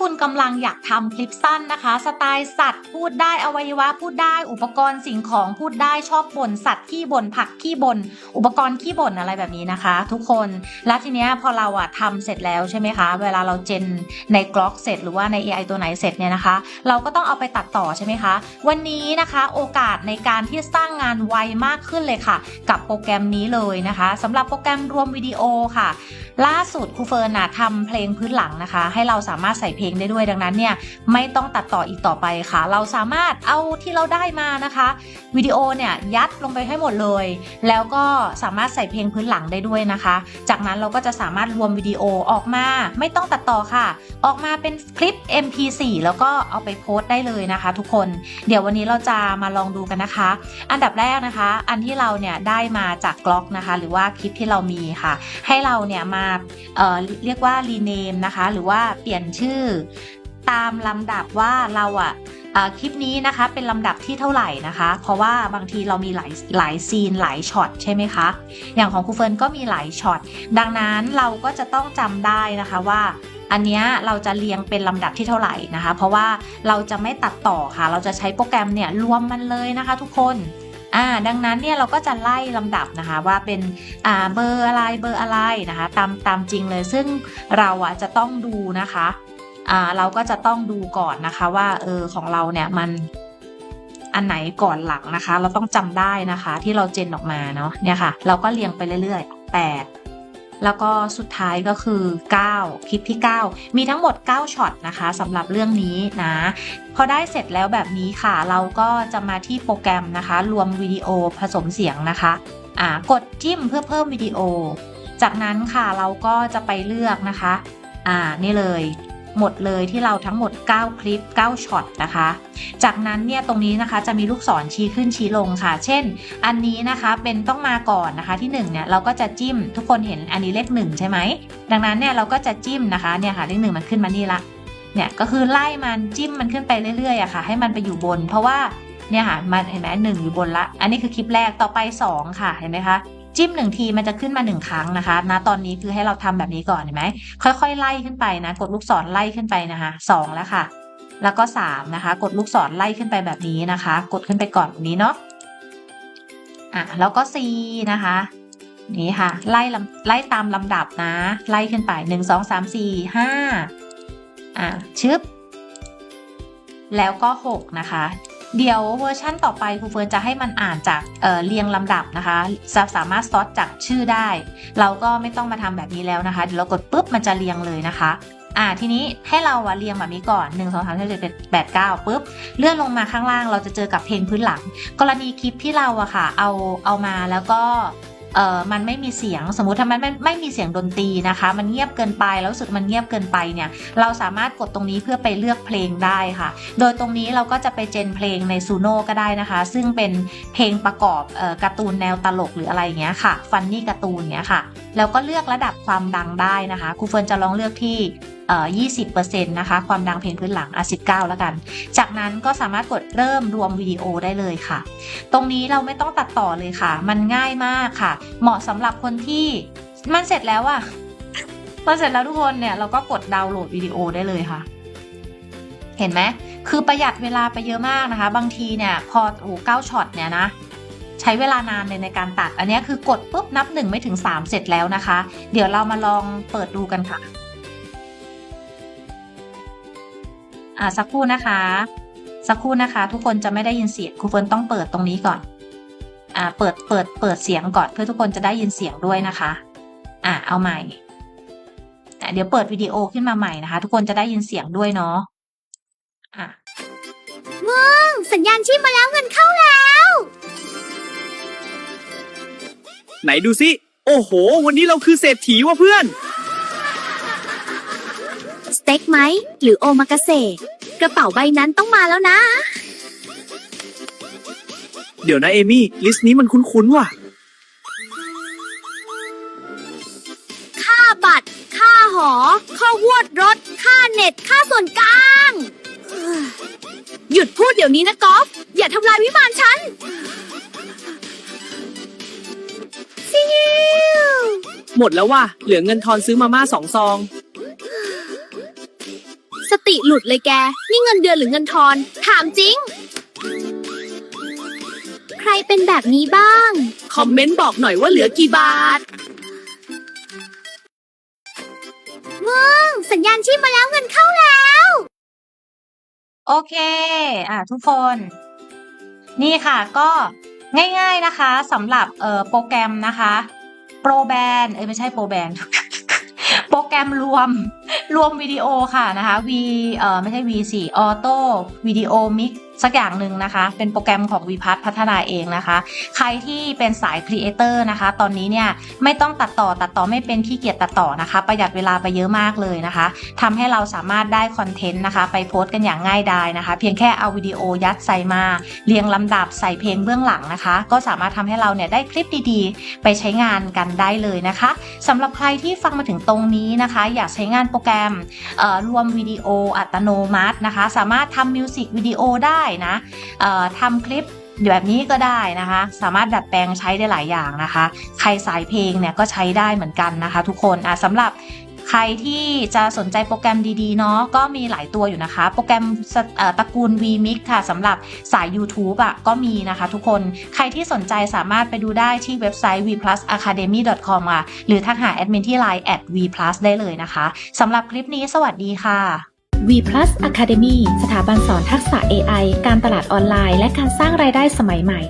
คุณกำลังอยากทำคลิปสั้นนะคะ สไตล์สัตว์พูดได้อวัยวะพูดได้ อุปกรณ์สิ่งของพูดได้ชอบบ่นสัตว์ขี้บ่นผักขี้บ่นอุปกรณ์ขี้บ่นอะไรแบบนี้นะคะ ทุกคนแล้วทีเนี้ยพอเราอะทำเสร็จแล้วใช่ไหมคะ เวลาเราเจนในกล็อกเสร็จหรือว่าใน AI ตัวไหนเสร็จเนี่ยนะคะ เราก็ต้องเอาไปตัดต่อใช่ไหมคะ วันนี้นะคะโอกาสในการที่สร้างงานไวมากขึ้นเลยค่ะ กับโปรแกรมนี้เลยนะคะสำหรับโปรแกรมรวมวิดีโอค่ะ ล่าสุดครูเฟิร์นนะทำเพลงพื้นหลังนะคะ ให้เราสามารถใส่เพลงได้ด้วยดังนั้นเนี่ยไม่ต้องตัดต่ออีกต่อไปค่ะ เราสามารถเอาที่เราได้มานะคะวิดีโอเนี่ยยัดลงไปให้หมดเลย แล้วก็สามารถใส่เพลงพื้นหลังได้ด้วยนะคะ จากนั้นเราก็จะสามารถรวมวิดีโอออกมาไม่ต้องตัดต่อค่ะ ออกมาเป็นคลิป MP4 แล้วก็เอาไปโพสต์ได้เลยนะคะ ทุกคน เดี๋ยววันนี้เราจะมาลองดูกันนะคะ อันดับแรกนะคะ อันที่เราเนี่ยได้มาจากกล็อกนะคะ หรือว่าคลิปที่เรามีค่ะ ให้เราเนี่ยมาเเรียกว่ารีเนมนะคะ หรือว่าเปลี่ยนชื่อตามลำดับว่าเราอะอะคลิปนี้นะคะเป็นลำดับที่เท่าไหร่นะคะ เพราะว่าบางทีเรามีหลายหลายซีนหลายช็อตใช่ไหมคะ อย่างของครูเฟิร์นก็มีหลายช็อตดังนั้นเราก็จะต้องจำได้นะคะว่า อันเนี้ยเราจะเรียงเป็นลำดับที่เท่าไหร่นะคะ เพราะว่าเราจะไม่ตัดต่อค่ะ เราจะใช้โปรแกรมเนี่ยรวมมันเลยนะคะทุกคนอ่าดังนั้นเนี่ยเราก็จะไล่ลำดับนะคะว่าเป็นอ่าเบอร์อะไรเบอร์อะไรนะคะ ตามตามจริงเลยซึ่งเราอะจะต้องดูนะคะ เราก็จะต้องดูก่อนนะคะว่าเออของเราเนี่ยมันอันไหนก่อนหลังนะคะ เราต้องจำได้นะคะ ที่เราเจนออกมาเนาะเนี่ยค่ะ เราก็เรียงไปเรื่อยๆ 8 แล้วก็สุดท้ายก็คือ 9 คลิปที่ 9 มีทั้งหมด 9ช็อตนะคะสำหรับเรื่องนี้นะ พอได้เสร็จแล้วแบบนี้ค่ะ เราก็จะมาที่โปรแกรมนะคะ รวมวิดีโอผสมเสียงนะคะอ่ากดจิ้มเพื่อเพิ่มวิดีโอ จากนั้นค่ะเราก็จะไปเลือกนะคะ อ่านี่เลย หมดเลยที่เราทั้งหมด 9 คลิป 9ช็อตนะคะ จากนั้นเนี่ยตรงนี้นะคะจะมีลูกศรชี้ขึ้นชี้ลงค่ะ เช่น อันนี้นะคะเป็นต้องมาก่อนนะคะที่1เนี่ยเราก็จะจิ้มทุกคนเห็นอันนี้เลข1ใช่ไหมดังนั้นเนี่ยเราก็จะจิ้มนะคะเนี่ยค่ะเลขหนึ่งมันขึ้นมานี่ละเนี่ยก็คือไล่มันจิ้มมันขึ้นไปเรื่อยๆอะค่ะ ให้มันไปอยู่บน เพราะว่าเนี่ยค่ะมันเห็นไหมหนึ่งอยู่บนละ อันนี้คือคลิปแรกต่อไป 2 ค่ะเห็นไหมคะ จิ้มหนึ่งทีมันจะขึ้นมาหนึ่งครั้งนะคะณตอนนี้คือให้เราทำแบบนี้ก่อนเห็นไหมค่อยๆ ไล่ขึ้นไปนะ กดลูกศรไล่ขึ้นไปนะคะสองแล้วค่ะ แล้วก็3นะคะ กดลูกศรไล่ขึ้นไปแบบนี้นะคะ กดขึ้นไปก่อนแบบนี้เนาะอะแล้วก็ C นะคะนี่ค่ะไล่ลำไล่ตามลำดับนะ ไล่ขึ้นไป1 2 3 4 5อะชึบแล้วก็6นะคะ เดี๋ยวเวอร์ชั่นต่อไปครูเฟิร์นจะให้มันอ่านจากเเรียงลำดับนะคะจะสามารถซอสจากชื่อได้ เราก็ไม่ต้องมาทำแบบนี้แล้วนะคะ เดี๋ยวเรากดปุ๊บมันจะเรียงเลยนะคะอ่าทีนี้ให้เราอะเรียงแบบนี้ก่อน 1 2 3 4 7 8 9ปุ๊บเลื่อนลงมาข้างล่างเราจะเจอกับเพลงพื้นหลัง กรณีคลิปที่เราอะค่ะ เอาเอามาแล้วก็ เออมันไม่มีเสียงสมมุติถ้ามันไม่ไม่มีเสียงดนตรีนะคะ มันเงียบเกินไปแล้วรู้สึกมันเงียบเกินไปเนี่ยเราสามารถกดตรงนี้เพื่อไปเลือกเพลงได้ค่ะ โดยตรงนี้เราก็จะไปเจนเพลงในซูโน่ก็ได้นะคะ ซึ่งเป็นเพลงประกอบเออการ์ตูนแนวตลกหรืออะไรเงี้ยค่ะฟันนี่การ์ตูนเงี้ยค่ะแล้วก็เลือกระดับความดังได้นะคะครูเฟิร์นจะลองเลือกที่20%นะคะ ความดังเพลงพื้นหลังอะ19 แล้วกัน จากนั้นก็สามารถกดเริ่มรวมวิดีโอได้เลยค่ะ ตรงนี้เราไม่ต้องตัดต่อเลยค่ะ มันง่ายมากค่ะ เหมาะสำหรับคนที่มันเสร็จแล้วอะมันเสร็จแล้วทุกคนเนี่ยเราก็กดดาวน์โหลดวิดีโอได้เลยค่ะ เห็นไหมคือประหยัดเวลาไปเยอะมากนะคะ บางทีเนี่ยพอโอ้เก้าช็อตเนี่ยนะใช้เวลานานเลยในการตัด อันนี้คือกดปุ๊บนับหนึ่งไม่ถึง 3 เสร็จแล้วนะคะ เดี๋ยวเรามาลองเปิดดูกันค่ะ อ่าสักครู่นะคะ สักครู่นะคะ ทุกคนจะไม่ได้ยินเสียงครูเฟิร์นต้องเปิดตรงนี้ก่อนอ่าเปิดเปิดเปิดเสียงก่อนเพื่อทุกคนจะได้ยินเสียงด้วยนะคะ อ่าเอาใหม่อะเดี๋ยวเปิดวิดีโอขึ้นมาใหม่นะคะ ทุกคนจะได้ยินเสียงด้วยเนาะอะสัญญาณชีพมาแล้วเงินเข้าแล้ว ไหนดูสิ โอ้โห วันนี้เราคือเศรษฐีว่ะเพื่อนสเต็กไหม หรือโอมากาเสะกระเป๋าใบนั้นต้องมาแล้วนะ เดี๋ยวนะเอมี่ ลิสต์นี้มันคุ้นๆว่ะ ค่าบัตร ค่าหอ ค่าวดรถ ค่าเน็ต ค่าส่วนกลาง หยุดพูดเดี๋ยวนี้นะกอล์ฟอย่าทำลายวิมานฉันซิวหมดแล้วว่ะ เหลือเงินทอนซื้อมาม่าสองซอง สติหลุดเลยแก นี่เงินเดือนหรือเงินทอน ถามจริง ใครเป็นแบบนี้บ้าง คอมเมนต์บอกหน่อยว่าเหลือกี่บาทสัญญาณชีพมาแล้วเงินเข้าแล้ว โอเค อะทุกคน นี่ค่ะก็ง่ายๆนะคะสำหรับเอ่อโปรแกรมนะคะ โปรแบนเอ้ยไม่ใช่โปรแบน โปรแกรมรวม รวมวิดีโอค่ะนะคะ V เอ่อไม่ใช่ V4 Auto Video Mix สักอย่างหนึ่งนะคะ เป็นโปรแกรมของ v ีพัฒพัฒนาเองนะคะ ใครที่เป็นสายครีเอเตอร์นะคะ ตอนนี้เนี่ยไม่ต้องตัดต่อตัดต่อไม่เป็นขี้เกียจตัดต่อนะคะ ประหยัดเวลาไปเยอะมากเลยนะคะทำให้เราสามารถได้คอนเทนต์นะคะ ไปโพสต์กันอย่างง่ายดายนะคะ เพียงแค่เอาวิดีโอยัดใส่มาเรียงลำดับใส่เพลงเบื้องหลังนะคะ ก็สามารถทำให้เราเนี่ยได้คลิปดีๆ ไปใช้งานกันได้เลยนะคะสำหรับใครที่ฟังมาถึงตรงนี้นะคะ อยากใช้งานโปรแกรมรวมวิดีโออัตโนมัตินะคะ สามารถทำมิวสิกวิดีโอได้นะทำคลิปแบบนี้ก็ได้นะคะ สามารถดัดแปลงใช้ได้หลายอย่างนะคะ ใครสายเพลงเนี่ยก็ใช้ได้เหมือนกันนะคะ ทุกคนอะสำหรับ ใครที่จะสนใจโปรแกรมดีๆเนาะก็มีหลายตัวอยู่นะคะ โปรแกรมตระกูล vmix ค่ะสำหรับสาย YouTube อะก็มีนะคะทุกคนใครที่สนใจสามารถไปดูได้ที่เว็บไซต์ vplusacademy.com อะหรือทักหาแอดมินที่ line at vplus ได้เลยนะคะสำหรับคลิปนี้สวัสดีค่ะ V Plus Academy สถาบันสอนทักษะ AI การตลาดออนไลน์ และการสร้างรายได้สมัยใหม่